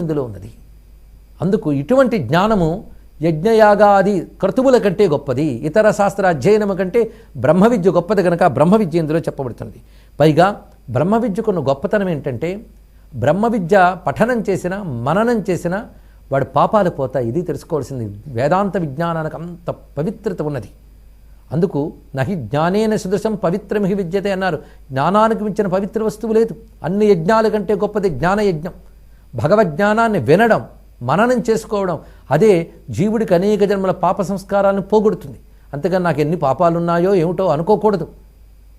ఇందులో ఉన్నది. అందుకు ఇటువంటి జ్ఞానము యజ్ఞయాగాది క్రతువుల కంటే గొప్పది. ఇతర శాస్త్ర అధ్యయనము కంటే బ్రహ్మ విద్య గొప్పది కనుక బ్రహ్మ విద్య ఇందులో చెప్పబడుతుంది పైగా బ్రహ్మ విద్యకున్న గొప్పతనం ఏంటంటే బ్రహ్మ విద్య పఠనం చేసిన మననం చేసిన వాడి పాపాలు పోతాయి. ఇది తెలుసుకోవాల్సింది. వేదాంత విజ్ఞానానికి అంత పవిత్రత ఉన్నది. అందుకు నహి జ్ఞానేన సదృశం పవిత్రమిహి విద్యతే అన్నారు. జ్ఞానానికి మించిన పవిత్ర వస్తువు లేదు. అన్ని యజ్ఞాల కంటే గొప్పది జ్ఞాన యజ్ఞం భగవజ్ఞానాన్ని వినడం మననం చేసుకోవడం అదే జీవుడికి అనేక జన్మల పాప సంస్కారాలను పోగొడుతుంది. అంతేగాని నాకు ఎన్ని పాపాలు ఉన్నాయో ఏమిటో అనుకోకూడదు.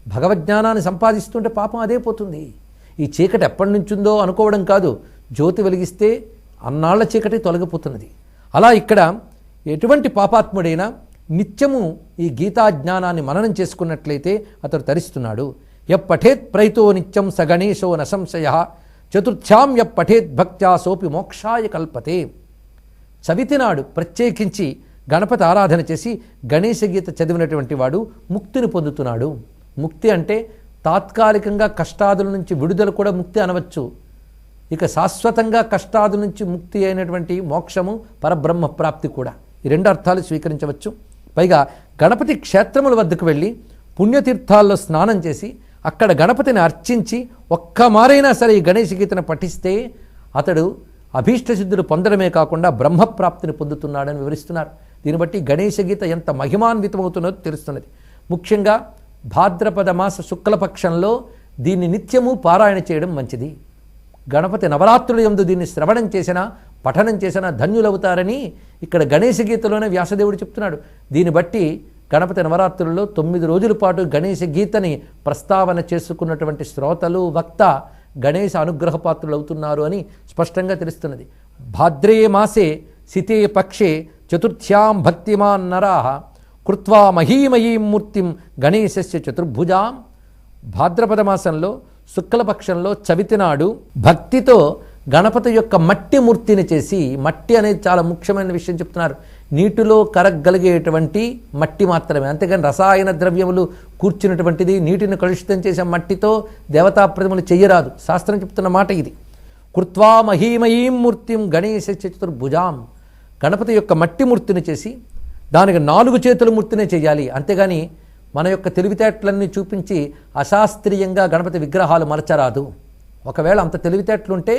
భగవజ్ఞానాన్ని సంపాదిస్తుంటే పాపం అదే పోతుంది. ఈ చీకటి ఎప్పటి నుంచిందో అనుకోవడం కాదు. జ్యోతి వెలిగిస్తే అన్నాళ్ళ చీకటి తొలగిపోతున్నది. అలా ఇక్కడ ఎటువంటి పాపాత్ముడైనా నిత్యము ఈ గీతా జ్ఞానాన్ని మననం చేసుకున్నట్లయితే అతడు తరిస్తున్నాడు. ఎప్పఠేత్ ప్రైతో నిత్యం స గణేశో న సంశయ చతుర్థ్యాం ఎప్పఠేత్ భక్త్యా సోపి మోక్షాయ కల్పతే. చవితి నాడు ప్రత్యేకించి గణపతి ఆరాధన చేసి గణేశ గీత చదివినటువంటి వాడు ముక్తిని పొందుతున్నాడు. ముక్తి అంటే తాత్కాలికంగా కష్టాదుల నుంచి విడుదల కూడా ముక్తి అనవచ్చు. ఇక శాశ్వతంగా కష్టాదుల నుంచి ముక్తి అయినటువంటి మోక్షము పరబ్రహ్మ ప్రాప్తి కూడా. ఈ రెండు అర్థాలు స్వీకరించవచ్చు. పైగా గణపతి క్షేత్రముల వద్దకు వెళ్ళి పుణ్యతీర్థాల్లో స్నానం చేసి అక్కడ గణపతిని అర్చించి ఒక్క మారైనా సరే ఈ గణేష్ గీతను పఠిస్తే అతడు అభీష్టసిద్ధులు పొందడమే కాకుండా బ్రహ్మప్రాప్తిని పొందుతున్నాడని వివరిస్తున్నారు. దీన్ని బట్టి గణేష గీత ఎంత మహిమాన్వితమవుతున్నదో తెలుస్తున్నది. ముఖ్యంగా భాద్రపద మాస శుక్లపక్షంలో దీన్ని నిత్యము పారాయణ చేయడం మంచిది. గణపతి నవరాత్రుల యందు దీన్ని శ్రవణం చేసినా పఠనం చేసినా ధన్యులవుతారని ఇక్కడ గణేష గీతలోనే వ్యాసదేవుడు చెప్తున్నాడు. దీన్ని బట్టి గణపతి నవరాత్రుల్లో తొమ్మిది రోజుల పాటు గణేష గీతని ప్రస్తావన చేసుకున్నటువంటి శ్రోతలు వక్త గణేష అనుగ్రహ పాత్రులు అవుతున్నారు అని స్పష్టంగా తెలుస్తున్నది. భాద్రే మాసే సితే పక్షే చతుర్థ్యాం భక్తిమాన్ నరాహ కృత్వా మహీమయీం మూర్తిం గణేశస్య చతుర్భుజాం. భాద్రపద మాసంలో శుక్లపక్షంలో చవితి నాడు భక్తితో గణపతి యొక్క మట్టి మూర్తిని చేసి మట్టి అనేది చాలా ముఖ్యమైన విషయం చెప్తున్నారు. నీటిలో కరగలిగేటువంటి మట్టి మాత్రమే. అంతేగాని రసాయన ద్రవ్యములు కూర్చున్నటువంటిది నీటిని కలుషితం చేసే మట్టితో దేవతా ప్రతిమలు చెయ్యరాదు. శాస్త్రం చెప్తున్న మాట ఇది. కృత్వా మహీమయీం మూర్తిం గణేశ చతుర్భుజాం. గణపతి యొక్క మట్టి మూర్తిని చేసి దానికి నాలుగు చేతుల మూర్తినే చేయాలి అంతేగాని మన యొక్క తెలివితేటలన్నీ చూపించి అశాస్త్రీయంగా గణపతి విగ్రహాలు మలచరాదు. ఒకవేళ అంత తెలివితేటలుంటే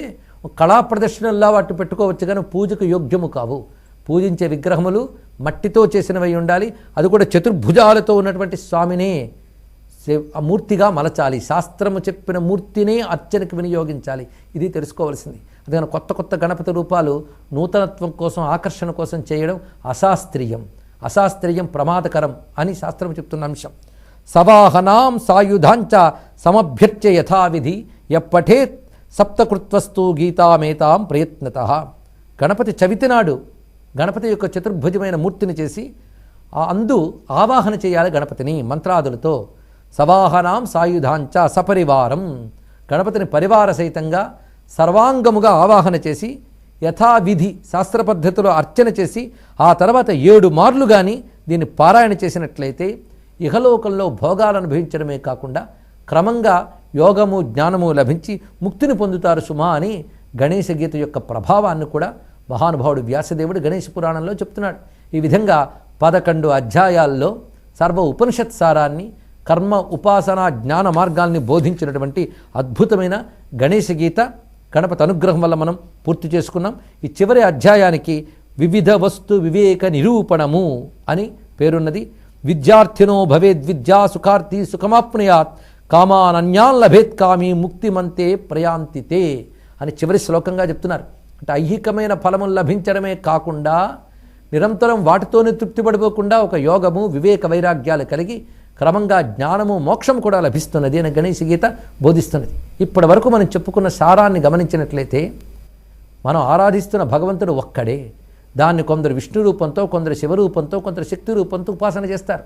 కళా ప్రదర్శనల్లా వాటిని పెట్టుకోవచ్చు కానీ పూజకు యోగ్యము కావు. పూజించే విగ్రహములు మట్టితో చేసినవి ఉండాలి. అది కూడా చతుర్భుజాలతో ఉన్నటువంటి స్వామినే మూర్తిగా మలచాలి. శాస్త్రము చెప్పిన మూర్తినే అర్చనకు వినియోగించాలి. ఇది తెలుసుకోవాల్సింది. అందుకని కొత్త కొత్త గణపతి రూపాలు నూతనత్వం కోసం ఆకర్షణ కోసం చేయడం అశాస్త్రీయం. అశాస్త్రీయం ప్రమాదకరం అని శాస్త్రం చెప్తున్న అంశం. సవాహనాం సాయుధాంచ సమభ్యర్చ్య యథావిధి ఎప్పఠేత్ సప్తకృత్వస్తు గీతామేతాం ప్రయత్నత. గణపతి చవితి నాడు గణపతి యొక్క చతుర్భుజమైన మూర్తిని చేసి ఆ అందు ఆవాహన చేయాలి గణపతిని మంత్రాదులతో. సవాహనాం సాయుధాంచ సపరివారం. గణపతిని పరివార సహితంగా సర్వాంగముగా ఆవాహన చేసి యథావిధి శాస్త్ర పద్ధతిలో అర్చన చేసి ఆ తర్వాత ఏడు మార్లు కానీ దీన్ని పారాయణ చేసినట్లయితే ఇహలోకంలో భోగాలు అనుభవించడమే కాకుండా క్రమంగా యోగము జ్ఞానము లభించి ముక్తిని పొందుతారు సుమా అని గణేశ గీత యొక్క ప్రభావాన్ని కూడా మహానుభావుడు వ్యాసదేవుడు గణేష్ పురాణంలో చెప్తున్నాడు. ఈ విధంగా పదకొండు అధ్యాయాల్లో సర్వ ఉపనిషత్ సారాన్ని కర్మ ఉపాసన జ్ఞాన మార్గాల్ని బోధించినటువంటి అద్భుతమైన గణేశ గీత గణపతి అనుగ్రహం వల్ల మనం పూర్తి చేసుకున్నాం. ఈ చివరి అధ్యాయానికి వివిధ వస్తు వివేక నిరూపణము అని పేరున్నది. విద్యార్థినో భవేద్ విద్యా సుఖార్థి సుఖమాప్నుయాత్ కామానన్యాన్ లభేత్ కామీ ముక్తిమంతే ప్రయాంతితే అని చివరి శ్లోకంగా చెప్తున్నారు. అంటే ఐహికమైన ఫలము లభించడమే కాకుండా నిరంతరం వాటితోనే తృప్తి పడిపోకుండా ఒక యోగము వివేక వైరాగ్యాలు కలిగి క్రమంగా జ్ఞానము మోక్షం కూడా లభిస్తున్నది అని గణేశ గీత బోధిస్తున్నది. ఇప్పటి వరకు మనం చెప్పుకున్న సారాన్ని గమనించినట్లయితే మనం ఆరాధిస్తున్న భగవంతుడు ఒక్కడే. దాన్ని కొందరు విష్ణు రూపంతో కొందరు శివరూపంతో కొందరు శక్తి రూపంతో ఉపాసన చేస్తారు.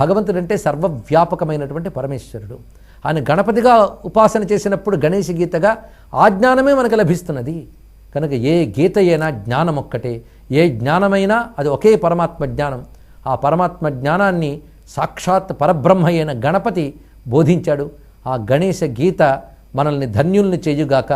భగవంతుడు అంటే సర్వవ్యాపకమైనటువంటి పరమేశ్వరుడు. ఆయన గణపతిగా ఉపాసన చేసినప్పుడు గణేశ గీతగా ఆ జ్ఞానమే మనకు లభిస్తున్నది. కనుక ఏ గీత అయినా జ్ఞానం ఒక్కటే ఏ జ్ఞానమైనా అది ఒకే పరమాత్మ జ్ఞానం. ఆ పరమాత్మ జ్ఞానాన్ని సాక్షాత్ పరబ్రహ్మ అయిన గణపతి బోధించాడు. ఆ గణేశ గీత మనల్ని ధన్యుల్ని చేయుగాక